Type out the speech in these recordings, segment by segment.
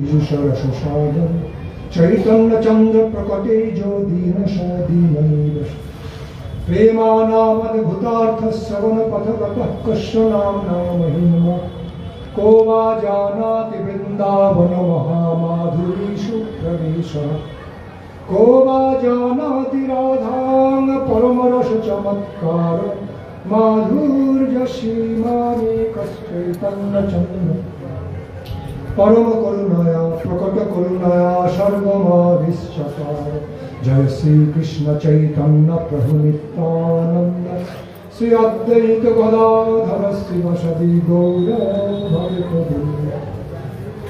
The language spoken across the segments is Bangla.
ईशरससादन चैतन्यचन्द्र प्रकटे जो दीनशदीनैव प्रेमानामद्भुतार्थश्रवणपथगतः कस्य नाम्ना महिमा को वा जानाति वृन्दावनमहामाधुरीषु प्रवेशः को वा जानाति राधां परमरसचमत्कार माधुर्यसीमानेकश्चैतन्यचन्द्र পরম করুণায়া, প্রকট করুণায়া সর্বমাবিশ্বকার জয় শ্রী কৃষ্ণ চৈতন্য প্রভু নিত্যানন্দ। শ্রী অদ্বৈত গদাধর শিবসদি গৌর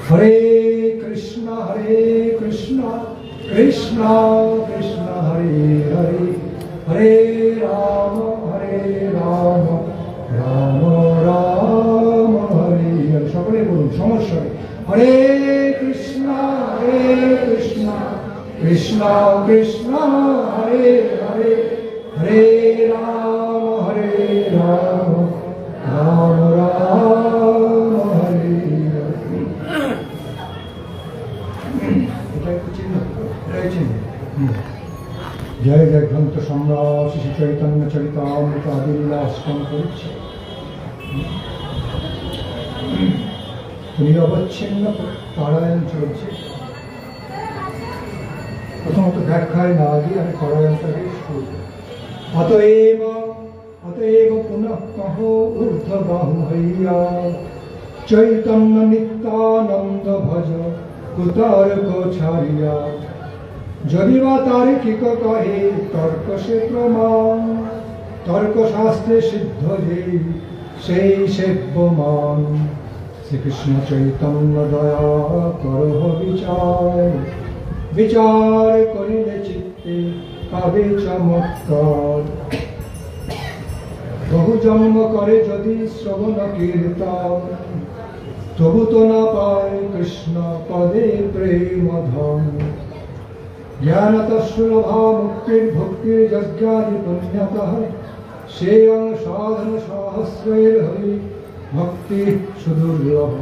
হরে কৃষ্ণ হরে কৃষ্ণ কৃষ্ণ কৃষ্ণ, হরে হরে। হরে রাম হরে রাম রাম রাম, হরে সকলে বলুন সমস্যায় হরে কৃষ্ণ হরে কৃষ্ণ কৃষ্ণ কৃষ্ণ হরে হরে হরে রাম হরে রাম রাম রাম হরে হরে এটা একটু চিহ্ন এটাই চিহ্ন হুম। জয় জয় গ্রন্থ সম্রাট নিরবচ্ছিন্ন পারায়ণ চলছে প্রথমত ব্যাখ্যায় না দিয়ে আমি পারায়ণটাকে শুরু। অতএব অতএব পুনঃ কহ ঊর্ধ্ববাহু হইয়া চৈতন্য নিত্যানন্দ ভজ কুতর্ক ছাড়িয়া, যদি বা তার্কিক কহে, তর্ক সে প্রমাণ তর্ক শাস্ত্রে সিদ্ধ যে সেই সেব্যমান শ্রীকৃষ্ণ চৈতন্য দয়া করহ বিচার। বিচার করিলে চিত্তে পাবে চমৎকার। বহু জন্ম করে যদি শ্রবণ কীর্তন, তবু তো না পায় কৃষ্ণ পদে প্রেম ধন জ্ঞানত সুলভা মুক্তির ভক্তির যজ্ঞাদি পুণ্যতঃ শ্রেয়ং সাধন সহস্রের হরি ভক্তি সুদুর্লভ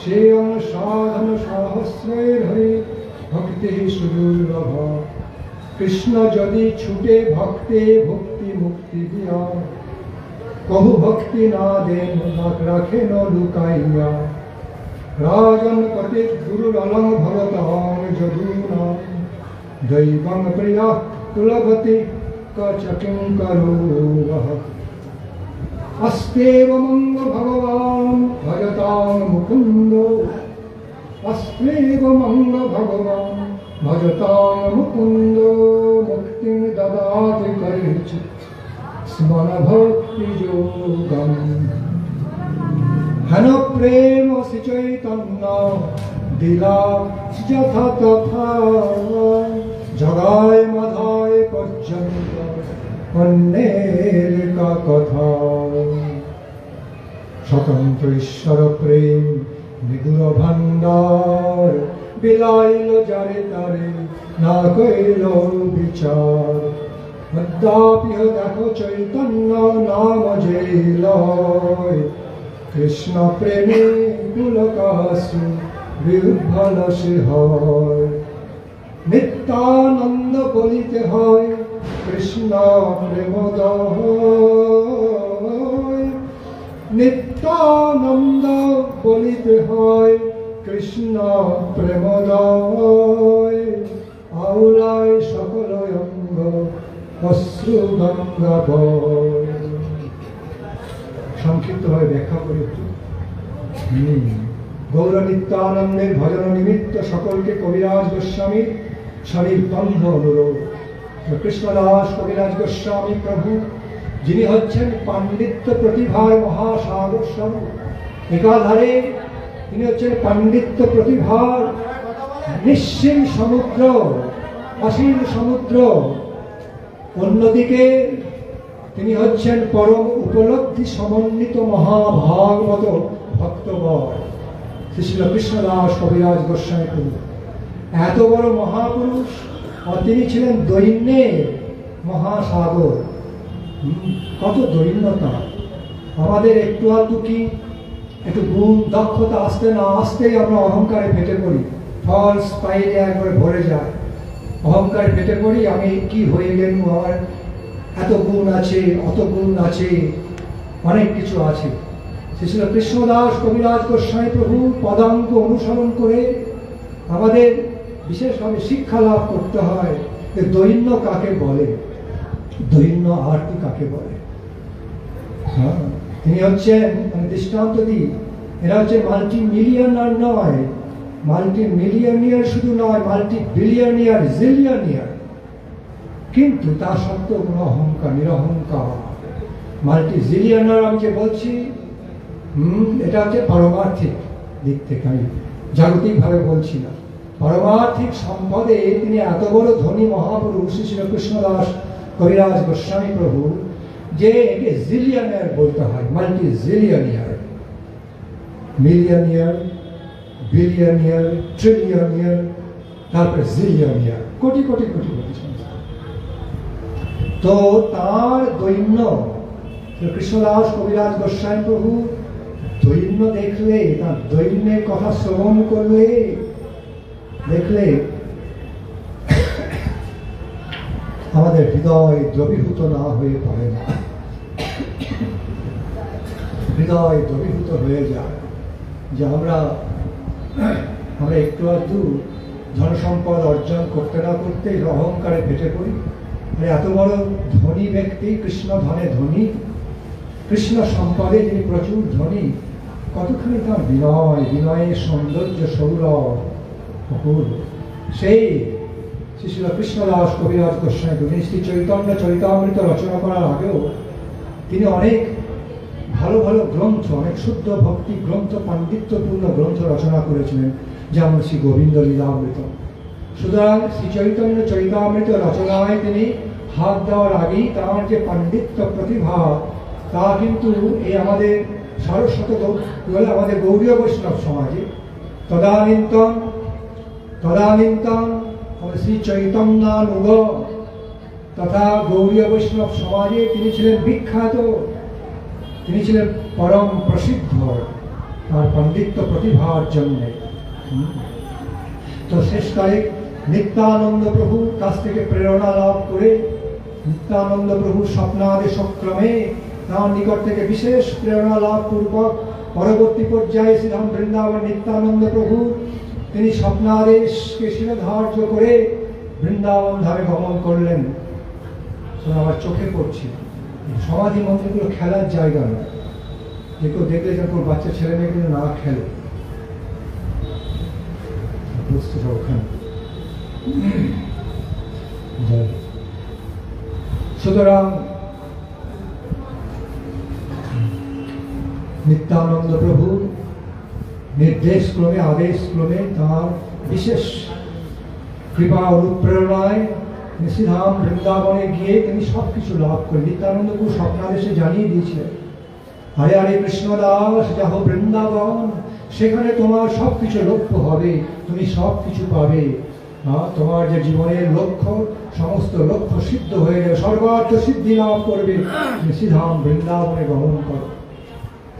শ্রেয়ং সাধন সহস্রের হরি ভক্তি সুদুর্লভ কৃষ্ণ যদি ছুটে ভক্তে ভক্তি মুক্তি দিয়া কহু ভক্তি না দেন রাখেন লুকাইয়া রাজন পতি গুরু অলং ভগতাং যদুনা দৈবং প্রিয়া কুলভতি কচকিং করো अस्तेव मंग भगवान भजतां मुकुंदो अस्तेव मंग भगवान भजतां मुकुंदो मुक्तिं ददाति करिच स्मरण भक्ति योगम हन प्रेम सिचैतन्य दिला यथा तथा जगाय मधाय पर्यन्त का कथा। স্বতন্ত্র ঈশ্বর প্রেম, নিগুণ ভান্ডার বিলাইল যারে তারে, না কইল বিচার। অদ্যাপিহ দেখো চৈতন্য নাম যে লয়। কৃষ্ণ প্রেমে পুলকাসু বিহ্বল সে হয়। নিত্যানন্দ বলিতে হয়, কৃষ্ণ প্রেমদয়। নিত্যানন্দ বলিতে হয়, কৃষ্ণ প্রেমদয়। আউলায় সকল অঙ্গ অশ্রু গঙ্গা সংক্ষিপ্তভাবে ব্যাখ্যা করে। গৌর নিত্যানন্দের ভজন নিমিত্ত সকলকে কবিরাজ গোস্বামী শরীর বন্ধ অনুরোধ। কৃষ্ণদাস কবিরাজ গোস্বামী প্রভু। যিনি হচ্ছেন পাণ্ডিত্য প্রতিভার মহাসাগর স্বরূপ। একাধারে তিনি হচ্ছেন পাণ্ডিত্য প্রতিভার নিঃসীম সমুদ্র, অসীম সমুদ্র। অন্যদিকে তিনি হচ্ছেন পরম উপলব্ধি সমন্বিত মহাভাগবত ভক্তবর শ্রী শিল কৃষ্ণদাস কবিরাজ গোস্বামী প্রভু। এত বড় মহাপুরুষ, আর তিনি ছিলেন দৈন্যের মহাসাগর। কত দৈন্যতা আমাদের একটু আধটু কি একটু গুণ দক্ষতা আসতে না আসতেই আমরা অহংকারে ফেটে পড়ি। ফলস পাইলে একবার ভরে যায়। অহংকারে ফেটে পড়ি, আমি কি হয়ে গেল আমার? এত গুণ আছে, অত গুণ আছে, অনেক কিছু আছে। সে ছিল কৃষ্ণদাস কবিরাজ গোস্বামী প্রভু পদাঙ্ক অনুসরণ করে আমাদের বিশেষভাবে শিক্ষা লাভ করতে হয়। যে দৈন্য কাকে বলে? দৈন্য আরতি কাকে বলে? হ্যাঁ, তিনি হচ্ছেন মানে দৃষ্টান্ত দিই এরা হচ্ছে মাল্টি মিলিয়নার নয় মাল্টি মিলিয়নিয়ার শুধু নয় মাল্টি বিলিয়নিয়ার জিলিয়নিয়ার কিন্তু তা সত্ত্বেও কোনো অহংকার নিরহংকার। মাল্টি জিলিয়নার আমি যে বলছি হুম এটা হচ্ছে পারমার্থিক দিক থেকে আমি জাগতিকভাবে বলছি না। পারমার্থিক সম্পদে তিনি এত বড় ধনী মহাপুরুষ শ্রী শ্রীকৃষ্ণদাস কবিরাজ গোস্বামী প্রভু, যে একে জিলিয়নিয়ার বলতে হয় multi zillionaire millionaire billionaire trillionaire তারপরে জিলিয়নিয়ার কোটি কোটি কোটি কোটি তো তার দৈন্য কৃষ্ণদাস কবিরাজ গোস্বামী প্রভু, দৈন্য দেখলে, তার দৈন্যের কথা শ্রবণ করলে, দেখলে আমাদের হৃদয় দ্রবীভূত না হয়ে পড়ে না। হৃদয় দ্রবীভূত হয়ে যায়। যে আমরা আমরা একটু আধটু ধন সম্পদ অর্জন করতে না করতে অহংকারে ফেটে পড়ি। মানে এত বড় ধনী ব্যক্তি, কৃষ্ণ ধনে ধনী, কৃষ্ণ সম্পদে যিনি প্রচুর ধনী, কতখানি তার বিনয়, বিনয়ের সৌন্দর্য সৌরভ সেই শ্রী শ্রী কৃষ্ণদাস কবিরাজ গোস্বামী তিনি শ্রী চৈতন্য চরিতামৃত রচনা করার আগেও তিনি অনেক ভালো ভালো গ্রন্থ, অনেক শুদ্ধ ভক্তি গ্রন্থ, পাণ্ডিত্যপূর্ণ গ্রন্থ রচনা করেছিলেন, যেমন শ্রী গোবিন্দ লীলামৃত। সুতরাং শ্রী চৈতন্য চরিতামৃত রচনায় তিনি হাত দেওয়ার আগেই তার যে পাণ্ডিত্য প্রতিভা, তা কিন্তু এই আমাদের সারস্বত বলে, আমাদের গৌরীয় বৈষ্ণব সমাজে তদানীন্তন তদানীন্তন শ্রী চৈতন্যানুগ তথা গৌরীয় বৈষ্ণব সমাজে তিনি ছিলেন বিখ্যাত। তিনি ছিলেন পরম প্রসিদ্ধ তার পাণ্ডিত্য প্রতিভার জন্য। তো শেষকালে নিত্যানন্দ প্রভু কাছ থেকে প্রেরণা লাভ করে নিত্যানন্দ প্রভু স্বপ্নাদেশক্রমে তার নিকট থেকে বিশেষ প্রেরণা লাভ পূর্বক পরবর্তী পর্যায়ে শ্রীরাম বৃন্দাবন নিত্যানন্দ প্রভু তিনি স্বপ্নাদেশকে শিরোধার্য করে বৃন্দাবন ধামে গমন করলেন। আমার চোখে পড়ছিল সমাধি মন্দিরগুলো খেলার জায়গা নয়। যে কেউ দেখলে যেন কোনো বাচ্চা, ছেলে, মেয়ে কিন্তু না খেলে। সুতরাং নিত্যানন্দ প্রভু নির্দেশ ক্রমে আদেশ ক্রমে তাঁর বিশেষ কৃপা, অনুপ্রেরণায় তিনি শ্রীধাম বৃন্দাবনে গিয়ে তিনি সব কিছু লাভ করেন। নিত্যানন্দ প্রভু স্বপ্নাদেশে জানিয়ে দিয়েছিলেন, হরে হরে কৃষ্ণ দাস, যাহ বৃন্দাবন, সেখানে তোমার সব কিছু লক্ষ্য হবে, তুমি সব কিছু পাবে তোমার যে জীবনের লক্ষ্য, সমস্ত লক্ষ্য সিদ্ধ হয়ে যাবে, সর্বার্থ সিদ্ধি লাভ করবে। তুমি শ্রীধাম বৃন্দাবনে গমন করো।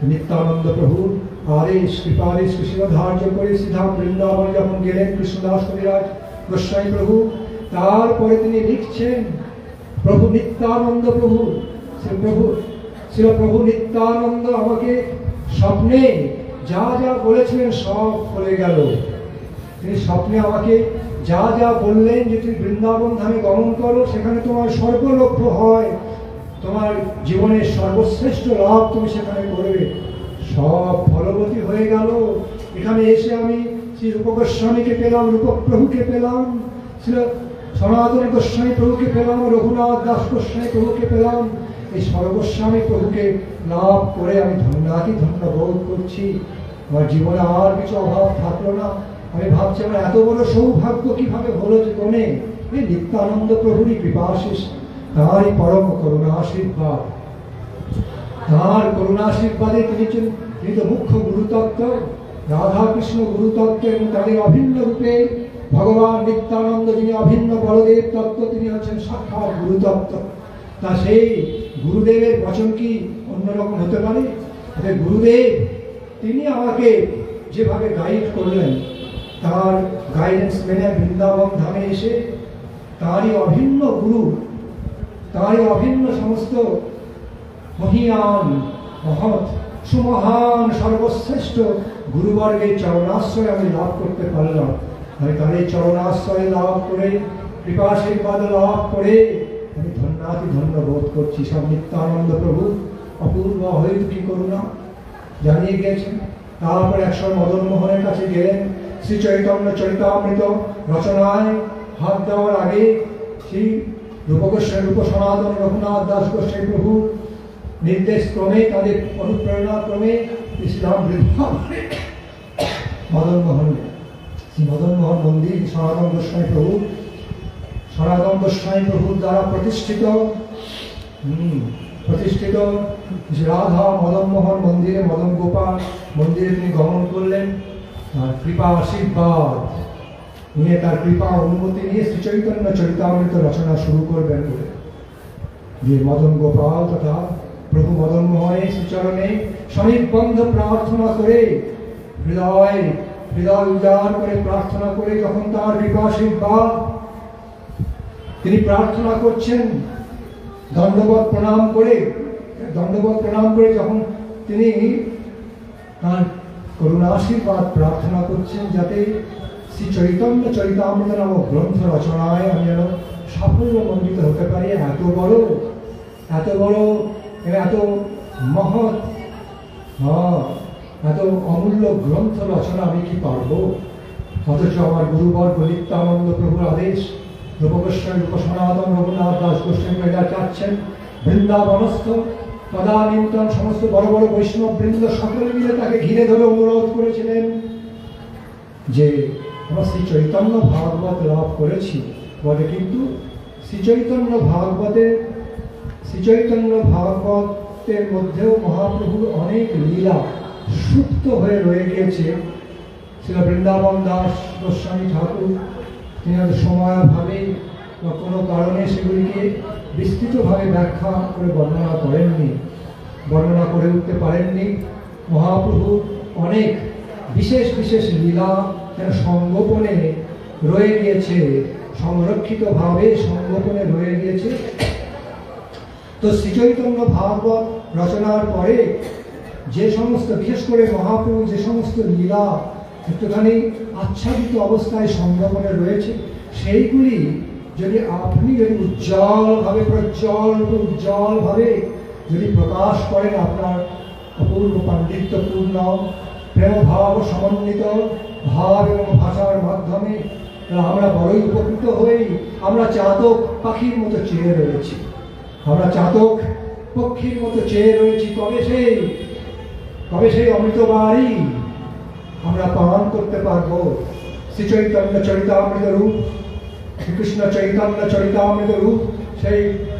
নিত্যানন্দ প্রভু কৃপাদেশ কৃষ্ণ ধার্য করে শ্রীধাম বৃন্দাবনে যখন গেলেন, কৃষ্ণদাস কবিরাজ গোস্বামী প্রভু, তারপরে তিনি লিখছেন, প্রভু নিত্যানন্দ প্রভু, শ্রী প্রভু শ্রী প্রভু নিত্যানন্দ আমাকে স্বপ্নে যা যা বলেছিলেন সব ফলে গেল। তিনি স্বপ্নে আমাকে যা যা বললেন যে তুমি বৃন্দাবন ধামে গমন করো, সেখানে তোমার সর্বলভ্য হয়, তোমার জীবনের সর্বশ্রেষ্ঠ লাভ তুমি সেখানে করবে। সব ফলবতী হয়ে গেল। এখানে এসে আমি শ্রী রূপ গোস্বামীকে পেলাম, রূপপ্রভুকে পেলাম, শ্রী সনাতন গোস্বামী প্রভুকে পেলাম, রঘুনাথ দাস গোস্বামী প্রভুকে পেলাম। এই সর্বস্বামী প্রভুকে লাভ করে আমি ধন্যাতি ধন্য বোধ করছি। আমার জীবনে আর কিছু অভাব থাকল না। আমি ভাবছি, আমার এত বড় সৌভাগ্য কীভাবে হলো জীবনে এই নিত্যানন্দ প্রভুরই কৃপাশিস তাঁরই পরম করুণা আশীর্বাদ। তাঁর করুণাশীর্বাদে তিনি ছিলেন তিনি তো মুখ্য গুরুতত্ত্ব, রাধাকৃষ্ণ গুরুতত্ত্ব এবং তাদের অভিন্ন রূপে ভগবান নিত্যানন্দ যিনি অভিন্ন বলদেব তত্ত্ব, তিনি হচ্ছেন সাক্ষাৎ গুরুতত্ত্ব। তা সেই গুরুদেবের বচন কি অন্যরকম হতে পারে? গুরুদেব, তিনি আমাকে যেভাবে গাইড করলেন, তার গাইডেন্স মেনে বৃন্দাবন ধামে এসে তারই অভিন্ন গুরু, তারই অভিন্ন সমস্ত মহিয়ান, মহৎ, সুমহান, সর্বশ্রেষ্ঠ গুরুবর্গের চরণাশ্রয় আমি লাভ করতে পারলাম। আমি তাদের চরণাশ্রয় লাভ করে, কৃপাশীর্বাদ লাভ করে, আমি ধন্যাতি ধন্য বোধ করছি সব নিত্যানন্দ প্রভু। অপূর্ব অহৈতুকী করুণা? জানিয়ে গিয়েছেন। তারপর একশো মদন মোহনের কাছে গেলেন। শ্রী চৈতন্য চরিতামৃত রচনায় হাত দেওয়ার আগে শ্রী রূপগোস্বামী রূপ সনাতন রঘুনাথ দাস গোস্বামী প্রভু নির্দেশ ক্রমে তাদের অনুপ্রেরণা ক্রমে ইসলাম মদন মোহন মদন মোহন মন্দির, সনাতন গোস্বামী প্রভু, সনাতন গোস্বামী প্রভুর দ্বারা প্রতিষ্ঠিত প্রতিষ্ঠিত রাধা মদন মোহন মন্দিরে মদন গোপাল মন্দিরে তিনি গমন করলেন। তার কৃপা আশীর্বাদ নিয়ে, তার কৃপা অনুমতি নিয়ে শ্রী চৈতন্য চরিতামৃত রচনা শুরু করবেন বলে। যে মদন গোপাল তথা প্রভু মদন মোহনের শ্রীচরণে সনির্বন্ধ প্রার্থনা করে হৃদয় হৃদয় উজাড় করে প্রার্থনা করে যখন তার কৃপাশীর্বাদ তিনি প্রার্থনা করছেন দণ্ডবত প্রণাম করে দণ্ডবত প্রণাম করে যখন তিনি তার করুণাশীর্বাদ প্রার্থনা করছেন যাতে শ্রী চৈতন্য চরিতামৃত নামক গ্রন্থ রচনায় আমি যেন সাফল্য মণ্ডিত হতে পারি। এত বড় এত বড় এত মহৎ হ্যাঁ, এত অমূল্য গ্রন্থ রচনা আমি কি পারব? অথচ আমার গুরুবর নিত্যানন্দ প্রভুর আদেশ রূপগোস্বামী রূপ সনাতন রঘুনাথ দাস গোস্বামী এরা চাচ্ছেন বৃন্দাবনস্থ তদানীন্তন সমস্ত বড় বড় বৈষ্ণব বৃন্দ সকলে মিলে তাকে ঘিরে ধরে অনুরোধ করেছিলেন যে আমরা শ্রী চৈতন্য ভাগবত লাভ করেছি। বলে কিন্তু শ্রী চৈতন্য ভাগবতের শ্রী চৈতন্য ভাগবতের মধ্যেও মহাপ্রভুর অনেক লীলা সুপ্ত হয়ে রয়ে গিয়েছে। ছিল বৃন্দাবন দাস গোস্বামী ঠাকুর, তিনি হয়তো সময়াভাবে বা কোনো কারণে সেগুলিকে বিস্তৃতভাবে ব্যাখ্যা করে বর্ণনা করেননি, বর্ণনা করে উঠতে পারেননি। মহাপ্রভু অনেক বিশেষ বিশেষ লীলা যেন সংগোপনে রয়ে গিয়েছে, সংরক্ষিতভাবে সংগোপনে রয়ে গিয়েছে। তো শ্রীচৈতন্য ভাগবত রচনার পরে যে সমস্ত, বিশেষ করে মহাপ্রভু যে সমস্ত লীলা একটুখানি আচ্ছাদিত অবস্থায় সংগমনে রয়েছে, সেইগুলি যদি আপনি যদি উজ্জ্বলভাবে প্রজ্জ্বল উজ্জ্বলভাবে যদি প্রকাশ করেন আপনার অপূর্ব পাণ্ডিত্যপূর্ণ, প্রেমভাব সমন্বিত, ভাব এবং ভাষার মাধ্যমে আমরা বড়ই উপকৃত হই আমরা চাতক পাখির মতো চেয়ে রয়েছি। আমরা চাতক পক্ষীর মতো চেয়ে রয়েছি। কবে সেই? কবে সেই অমৃত বাড়ি আমরা পালন করতে পারব? শ্রী চৈতন্য চরিতামৃত রূপ, শ্রীকৃষ্ণ চৈতন্য চরিতামৃত রূপ, সেই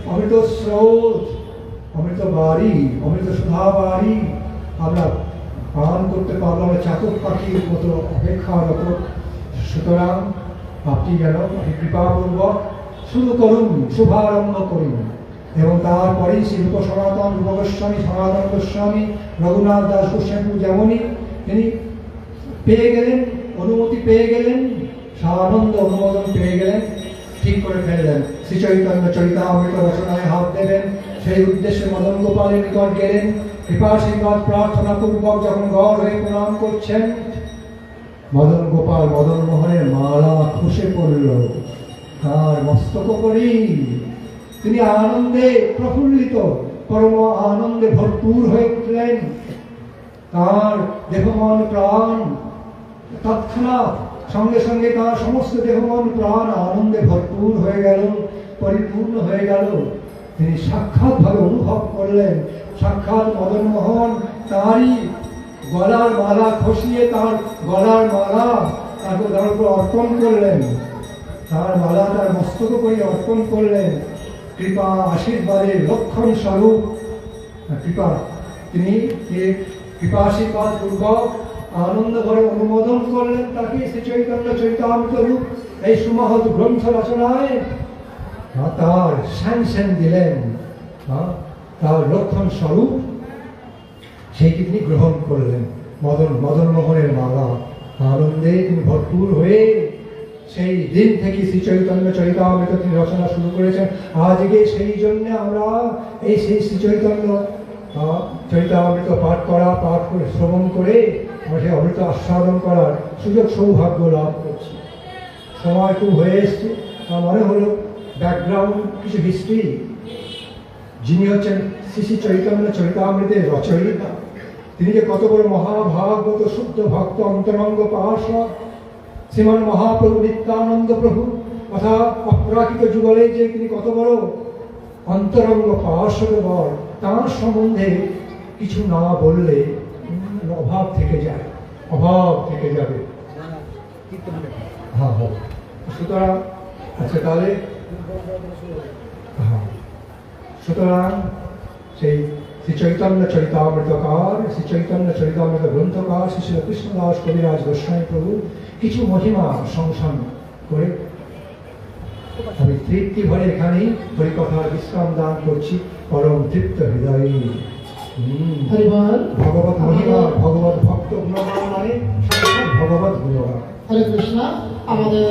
অমৃত স্রোত, অমৃত বাড়ি অমৃত সুধা বাড়ি আমরা পালন করতে পারব। আমরা চাতক পাখির মতো অপেক্ষারত সুতরাং আপনি যেন কৃপাপূর্বক শুরু করুন, শুভারম্ভ করুন। এবং তারপরেই শ্রী রূপ সনাতন গোস্বামী সনাতন গোস্বামী, রঘুনাথ দাস গোস্বামী যেমনই তিনি পেয়ে গেলেন, অনুমতি পেয়ে গেলেন সানন্দ অনুমোদন পেয়ে গেলেন, ঠিক করে ফেললেন। শ্রী চৈতন্য চরিতামৃত রচনায় হাত দেবেন। সেই উদ্দেশ্যে মদন গোপালের নিকট গেলেন। কৃপাশীর্বাদ প্রার্থনা পূর্বক যখন গড় হয়ে প্রণাম করছেন, মদন গোপাল মদন মোহনের মালা খসে পড়ল। তার মস্তক করি তিনি আনন্দে প্রফুল্লিত, পরম আনন্দে ভরপুর হয়ে উঠলেন তার দেহমন প্রাণ তৎক্ষণাৎ সঙ্গে সঙ্গে তার সমস্ত দেহমন প্রাণ আনন্দে ভরপুর হয়ে গেল, পরিপূর্ণ হয়ে গেল। তিনি সাক্ষাৎভাবে অনুভব করলেন, সাক্ষাৎ মদন মোহন তারই গলার মালা খসিয়ে তার গলার মালা তাকে তার উপর অর্পণ করলেন। তার মালা তার মস্তক করে অর্পণ করলেন। কৃপা আশীর্বাদের লক্ষণ স্বরূপ। কৃপা। তিনি কৃপা আশীর্বাদ পূর্বক আনন্দ ভরে অনুমোদন করলেন, তাকে শ্রী চৈতন্য চৈতামৃত রূপ এই সুমহৎ গ্রন্থ রচনায় তার স্যাংশন দিলেন। তার লক্ষণ স্বরূপ। সেইটি তিনি গ্রহণ করলেন। মদন মদন মোহনের মালা। আনন্দে তিনি ভরপুর হয়ে সেই দিন থেকে শ্রী চৈতন্য চরিতামৃত তিনি রচনা শুরু করেছেন। আজকে সেই জন্য আমরা এই সেই শ্রী চৈতন্য চরিতামৃত পাঠ করা, পাঠ করে, শ্রবণ করে আমরা সেই অমৃত আস্বাদন করার সুযোগ সৌভাগ্য লাভ করছি। সময় খুব হয়ে এসছে। আমার মনে হলো ব্যাকগ্রাউন্ড কিছু হিস্ট্রি যিনি হচ্ছেন শ্রী শ্রী চৈতন্য চরিতামৃতের রচয়িতা। তিনি যে কত বড় মহাভাগবত শুদ্ধ ভক্ত অন্তরঙ্গ পার্শ্বদ শ্রীমান মহাপ্রভু নিত্যানন্দ প্রভু, তথা অপ্রাকৃত যুগলে যে তিনি কত বড় অন্তরঙ্গ পার্শ্বদ বল, তাঁর সম্বন্ধে কিছু না বললে অভাব থেকে যায়, অভাব থেকে যাবে। হ্যাঁ হ্যাঁ। সুতরাং আচ্ছা তাহলে হ্যাঁ। সুতরাং, সেই শ্রী চৈতন্য চরিতামৃতকার, শ্রী চৈতন্য চরিতামৃত গ্রন্থকার, শ্রী শ্রী কৃষ্ণদাস কবিরাজ গোস্বামী প্রভু কিছু মহিমা সংসান করে। আমি তৃপ্তি ভরে এখানেই হরিকথার বিশ্রাম দান করছি। পরম তৃপ্ত হৃদয়ে। ভগবত মহিমা ভগবত ভক্ত গুণগান মানে ভগবত গুণগান হরে কৃষ্ণ আমাদের